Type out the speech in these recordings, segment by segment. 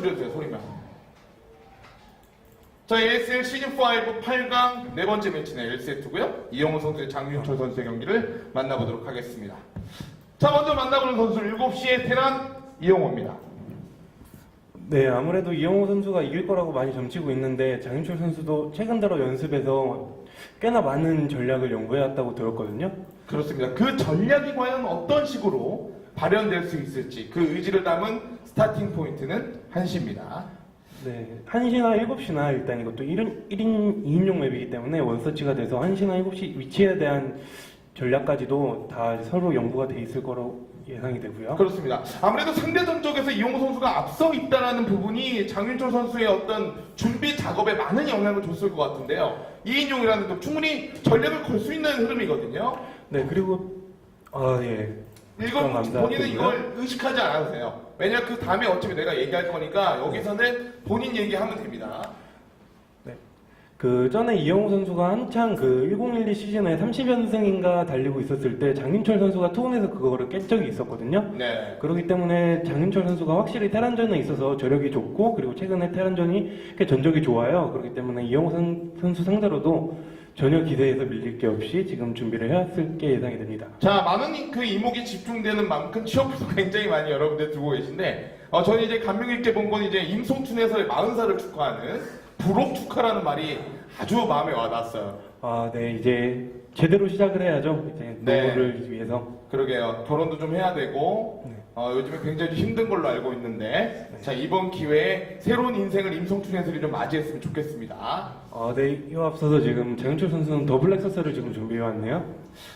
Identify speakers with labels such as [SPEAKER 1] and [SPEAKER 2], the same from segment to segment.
[SPEAKER 1] 줄여주세요, 소리만. 자, ASL 시즌5 8강 네 번째 매치는 1세트고요. 이영호 선수의 장윤철 선수의 경기를 만나보도록 하겠습니다. 자, 먼저 만나보는 선수 7시에 테란 이영호입니다.
[SPEAKER 2] 네, 아무래도 이영호 선수가 이길 거라고 많이 점치고 있는데 장윤철 선수도 최근 들어 연습에서 꽤나 많은 전략을 연구해왔다고 들었거든요.
[SPEAKER 1] 그렇습니다. 그 전략이 과연 어떤 식으로 발현될 수 있을지 그 의지를 담은 스타팅 포인트는 한시입니다.
[SPEAKER 2] 네, 1시나 7시나 일단 이것도 1인, 1인 2인용 맵이기 때문에 원서치가 돼서 1시나 7시 위치에 대한 전략까지도 다 서로 연구가 돼 있을 거로 예상이 되고요.
[SPEAKER 1] 그렇습니다. 아무래도 상대 전적에서 이용호 선수가 앞서 있다는 부분이 장윤철 선수의 어떤 준비 작업에 많은 영향을 줬을 것 같은데요. 2인용이라는 또 충분히 전략을 걸 수 있는 흐름이거든요.
[SPEAKER 2] 네, 그리고 아, 예.
[SPEAKER 1] 이건. 본인은 이걸 의식하지 않아도 돼요. 왜냐 그 다음에 어차피 내가 얘기할 거니까 여기서는 본인 얘기하면 됩니다.
[SPEAKER 2] 그 전에 이영호 선수가 한창 그 1012 시즌에 30연승인가 달리고 있었을 때 장윤철 선수가 투혼에서 그거를 깬 적이 있었거든요.
[SPEAKER 1] 네.
[SPEAKER 2] 그렇기 때문에 장윤철 선수가 확실히 테란전에 있어서 저력이 좋고 그리고 최근에 테란전이 꽤 전적이 좋아요. 그렇기 때문에 이영호 선- 선수 상대로도 전혀 기대에서 밀릴 게 없이 지금 준비를 해왔을 게 예상이 됩니다.
[SPEAKER 1] 자, 많은 그 이목이 집중되는 만큼 취업도 굉장히 많이 여러분들 두고 계신데, 어, 저는 이제 감명 있게 본 건 이제 임송춘 해설의 40살을 축하하는 부록 축하라는 말이 아주 마음에 와닿았어요.
[SPEAKER 2] 아, 네, 이제 제대로 시작을 해야죠. 이제
[SPEAKER 1] 네.
[SPEAKER 2] 노를 위해서.
[SPEAKER 1] 그러게요. 결혼도 좀 해야 되고,
[SPEAKER 2] 네.
[SPEAKER 1] 어, 요즘에 굉장히 힘든 걸로 알고 있는데, 자, 이번 기회에 새로운 인생을 해설이 좀 맞이했으면 좋겠습니다.
[SPEAKER 2] 아, 네, 이와 앞서서 지금 장윤철 선수는 더블 엑서스를 지금 준비해 왔네요.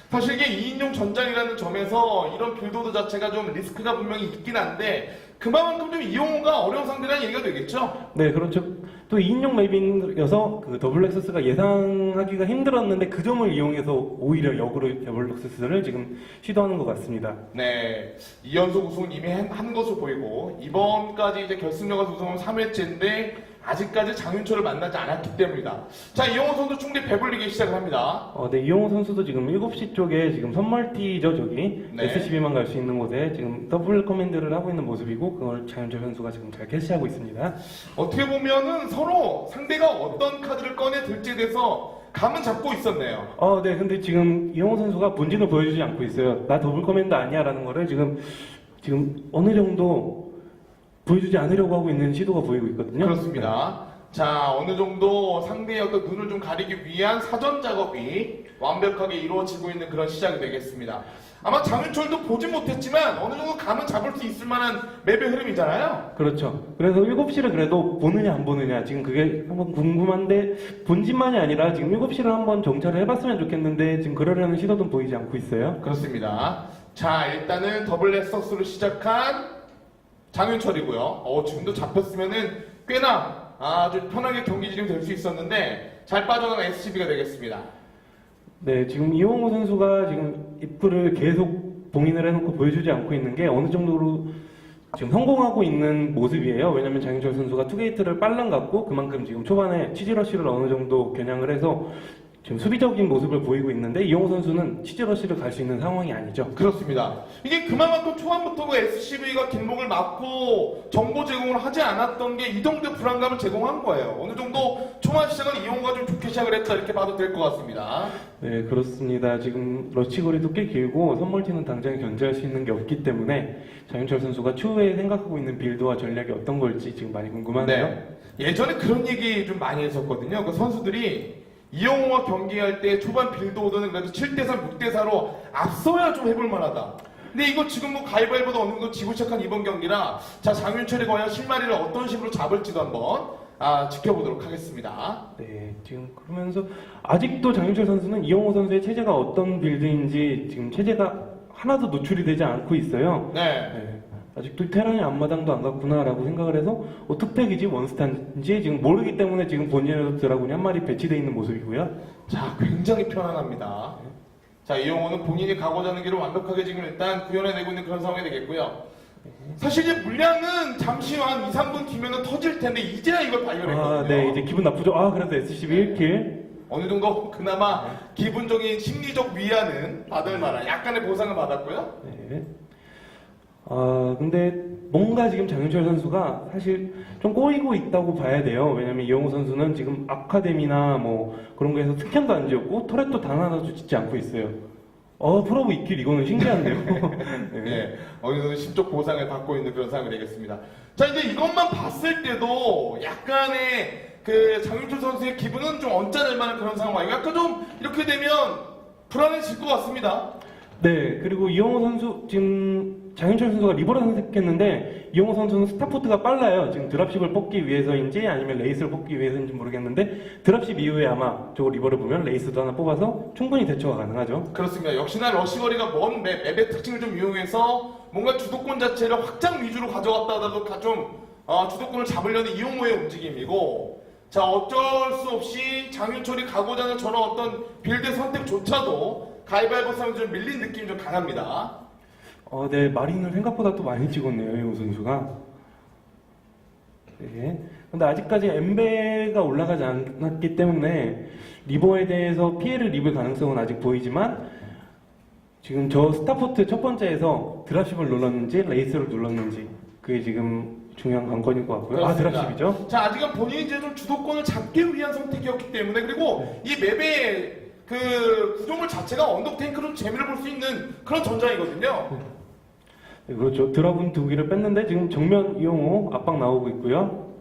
[SPEAKER 1] 사실 이게 2인용 전장이라는 점에서 이런 빌드오드 자체가 좀 리스크가 분명히 있긴 한데, 그만큼 좀 이용호가 어려운 상대라는 얘기가 되겠죠?
[SPEAKER 2] 네, 그렇죠. 또 2인용 맵이어서 그 더블 엑서스가 예상하기가 힘들었는데 그 점을 이용해서 오히려 역으로 더블 엑서스를 지금 시도하는 것 같습니다.
[SPEAKER 1] 네, 2연속 우승은 이미 한, 한 것으로 보이고 이번까지 이제 결승전 가서 우승은 3회째인데 아직까지 장윤철을 만나지 않았기 때문이다. 자, 이영호 선수 충분히 배불리기 시작을 합니다.
[SPEAKER 2] 어, 네, 이용호 선수도 지금 7시 쪽에 지금 선멀티죠, 저기.
[SPEAKER 1] 네.
[SPEAKER 2] SCB만 갈 수 있는 곳에 지금 더블 커맨드를 하고 있는 모습이고, 그걸 장윤철 선수가 지금 잘 캐치하고 있습니다.
[SPEAKER 1] 어떻게 보면은 서로 상대가 어떤 카드를 꺼내 들지에 대해서 감은 잡고 있었네요.
[SPEAKER 2] 어, 네, 근데 지금 이용호 선수가 본진을 보여주지 않고 있어요. 나 더블 커맨드 아니야 라는 거를 지금, 지금 어느 정도 보여주지 않으려고 하고 있는 시도가 보이고 있거든요.
[SPEAKER 1] 그렇습니다. 자, 어느 정도 상대의 어떤 눈을 좀 가리기 위한 사전 작업이 완벽하게 이루어지고 있는 그런 시작이 되겠습니다. 아마 장윤철도 보진 못했지만 어느 정도 감은 잡을 수 있을 만한 맵의 흐름이잖아요.
[SPEAKER 2] 그렇죠. 그래서 7시를 그래도 보느냐 안 보느냐 지금 그게 한번 궁금한데 본진만이 아니라 지금 7시를 한번 정찰을 해봤으면 좋겠는데 지금 그러려는 시도도 보이지 않고 있어요.
[SPEAKER 1] 그렇습니다. 자, 일단은 더블 렉서스로 시작한 장윤철이고요. 어, 지금도 잡혔으면은 꽤나 아주 편하게 경기 진행 될수 있었는데 잘 빠져나간 SCB가 되겠습니다.
[SPEAKER 2] 네, 지금 이용호 선수가 지금 입구를 계속 봉인을 해놓고 보여주지 않고 있는 게 어느 정도로 지금 성공하고 있는 모습이에요. 왜냐면 장윤철 선수가 투게이트를 빨랑 갔고 그만큼 지금 초반에 치즈러시를 어느 정도 겨냥을 해서 지금 수비적인 모습을 보이고 있는데 이용호 선수는 치즈러시를 갈 수 있는 상황이 아니죠.
[SPEAKER 1] 그렇습니다. 이게 그만큼 초반부터 그 SCV가 길목을 막고 정보 제공을 하지 않았던 게 이 정도 불안감을 제공한 거예요. 어느 정도 초반 시작은 이용호가 좀 좋게 시작을 했다 이렇게 봐도 될 것 같습니다.
[SPEAKER 2] 네, 그렇습니다. 지금 러치거리도 꽤 길고 선멀티는 당장 견제할 수 있는 게 없기 때문에 장윤철 선수가 추후에 생각하고 있는 빌드와 전략이 어떤 걸지 지금 많이 궁금하네요.
[SPEAKER 1] 네. 예전에 그런 얘기 좀 많이 했었거든요. 그 선수들이 이영호와 경기할 때 초반 빌드오더는 그래도 7대3, 6대4로 앞서야 좀 해볼 만하다. 근데 이거 지금 뭐 가위바위보도 어느 정도 지고 시작한 이번 경기라 자 장윤철이 과연 실마리를 어떤 식으로 잡을지도 한번 아, 지켜보도록 하겠습니다.
[SPEAKER 2] 네, 지금 그러면서 아직도 장윤철 선수는 이영호 선수의 체제가 어떤 빌드인지 지금 체제가 하나도 노출이 되지 않고 있어요.
[SPEAKER 1] 네.
[SPEAKER 2] 네, 아직도 테란이 앞마당도 안 갔구나라고 생각을 해서 어, 투팩이지 원스탄지 지금 모르기 때문에 지금 본진에서 드라군이 한 마리 배치되어 있는 모습이고요.
[SPEAKER 1] 자, 굉장히 편안합니다. 자, 이영호는 본인이 가고자 하는 길을 완벽하게 지금 일단 구현해내고 있는 그런 상황이 되겠고요. 사실 이제 물량은 잠시 한 2, 3분 뒤면은 터질 텐데 이제야 이걸 발견했거든요.
[SPEAKER 2] 아, 네, 이제 기분 나쁘죠. 아, 그래서 SCB 1킬.
[SPEAKER 1] 어느 정도 그나마 기분적인 심리적 위안은 받을 만한 약간의 보상을 받았고요.
[SPEAKER 2] 네. 아, 근데 뭔가 지금 장윤철 선수가 사실 좀 꼬이고 있다고 봐야 돼요. 왜냐면 이영호 선수는 지금 아카데미나 뭐 그런 거에서 특현도 안 지었고 터렛도 단 하나도 짓지 않고 있어요. 어, 프로브 있길 이거는 신기한데요. 네.
[SPEAKER 1] 네, 어느 정도 심적 보상을 받고 있는 그런 상황이 되겠습니다. 자, 이제 이것만 봤을 때도 약간의 그 장윤철 선수의 기분은 좀 언짢을 만한 그런 상황. 약간 좀 이렇게 되면 불안해질 것 같습니다.
[SPEAKER 2] 네, 그리고 이영호 선수 지금 장윤철 선수가 리버를 선택했는데 이영호 선수는 스타포트가 빨라요. 지금 드랍십을 뽑기 위해서인지 아니면 레이스를 뽑기 위해서인지 모르겠는데 드랍십 이후에 아마 저거 리버를 보면 레이스도 하나 뽑아서 충분히 대처가 가능하죠.
[SPEAKER 1] 그렇습니다. 역시나 러시거리가 먼 맵, 맵의 특징을 좀 이용해서 뭔가 주도권 자체를 확장 위주로 가져갔다 가- 좀 어, 주도권을 잡으려는 이용호의 움직임이고 자 어쩔 수 없이 장윤철이 가고자 하는 저런 어떤 빌드 선택조차도 가위바위보 싸움에 좀 밀린 느낌이 좀 강합니다.
[SPEAKER 2] 어, 네, 마린을 생각보다 또 많이 찍었네요, 이영호 선수가. 네. 근데 아직까지 엠베가 올라가지 않았기 때문에 리버에 대해서 피해를 입을 가능성은 아직 보이지만 지금 저 스타포트 첫 번째에서 드랍십을 눌렀는지 레이스를 눌렀는지 그게 지금 중요한 관건일 것 같고요. 아,
[SPEAKER 1] 그렇습니다.
[SPEAKER 2] 드랍십이죠?
[SPEAKER 1] 자 아직은 본인이 이제 좀 주도권을 잡기 위한 선택이었기 때문에 그리고 이 맵의 그 구조물 자체가 언덕 탱크로 재미를 볼 수 있는 그런 전장이거든요.
[SPEAKER 2] 네, 그렇죠. 드랍은 두 개를 뺐는데 지금 정면 이용호 압박 나오고 있고요.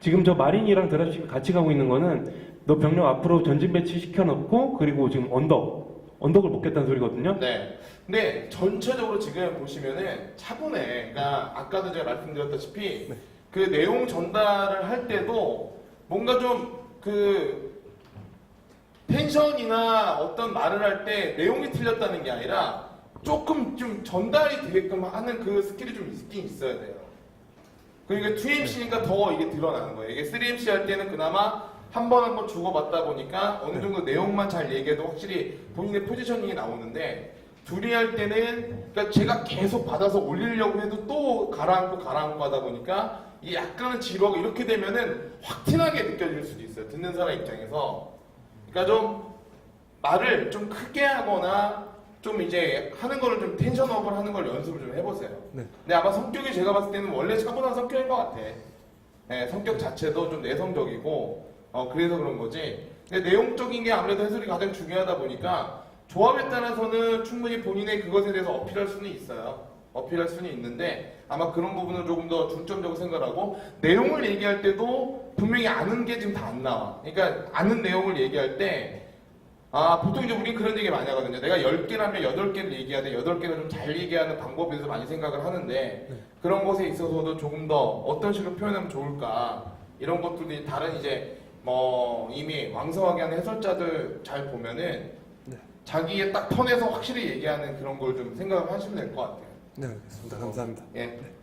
[SPEAKER 2] 지금 저 마린이랑 드랍십이 같이 가고 있는 거는 너 병력 앞으로 전진 배치 시켜놓고 그리고 지금 언덕 언덕을 먹겠다는 소리거든요.
[SPEAKER 1] 네. 근데 전체적으로 지금 보시면은 차분해. 그러니까 아까도 제가 말씀드렸다시피 그 내용 전달을 할 때도 뭔가 좀 그 텐션이나 어떤 말을 할 때 내용이 틀렸다는 게 아니라 조금 좀 전달이 되게끔 하는 그 스킬이 좀 있긴 있어야 돼요. 그러니까 2MC니까 더 이게 드러나는 거예요. 이게 3MC 할 때는 그나마 한 번 한 번 주고받다 보니까 어느 정도 내용만 잘 얘기해도 확실히 본인의 포지셔닝이 나오는데 둘이 할 때는 그러니까 제가 계속 받아서 올리려고 해도 또 가라앉고 가라앉고 하다 보니까 이 약간은 지루하고 이렇게 되면은 확 티나게 느껴질 수도 있어요. 듣는 사람 입장에서. 그러니까 좀 말을 좀 크게 하거나 좀 이제 하는 거를 좀 텐션업을 하는 걸 연습을 좀 해보세요.
[SPEAKER 3] 네.
[SPEAKER 1] 근데 아마 성격이 제가 봤을 때는 원래 차분한 성격인 것 같아. 예, 성격 자체도 좀 내성적이고, 어, 그래서 그런 거지. 근데 내용적인 게 아무래도 해설이 가장 중요하다 보니까 조합에 따라서는 충분히 본인의 그것에 대해서 어필할 수는 있어요. 어필할 수는 있는데 아마 그런 부분을 조금 더 중점적으로 생각하고 내용을 얘기할 때도 분명히 아는 게 지금 다 안 나와. 그러니까 아는 내용을 얘기할 때 아, 보통 이제 우리 그런 얘기 많이 하거든요. 내가 10개라면 8개를 얘기해야 돼. 8개를 좀 잘 얘기하는 방법에 대해서 많이 생각을 하는데 그런 것에 있어서도 조금 더 어떤 식으로 표현하면 좋을까 이런 것들이 다른 이제 뭐 이미 왕성하게 하는 해설자들 잘 보면은
[SPEAKER 3] 네.
[SPEAKER 1] 자기의 딱 턴에서 확실히 얘기하는 그런 걸 좀 생각을 하시면 될 것 같아요.
[SPEAKER 3] 네, 알겠습니다. 감사합니다.
[SPEAKER 1] 예.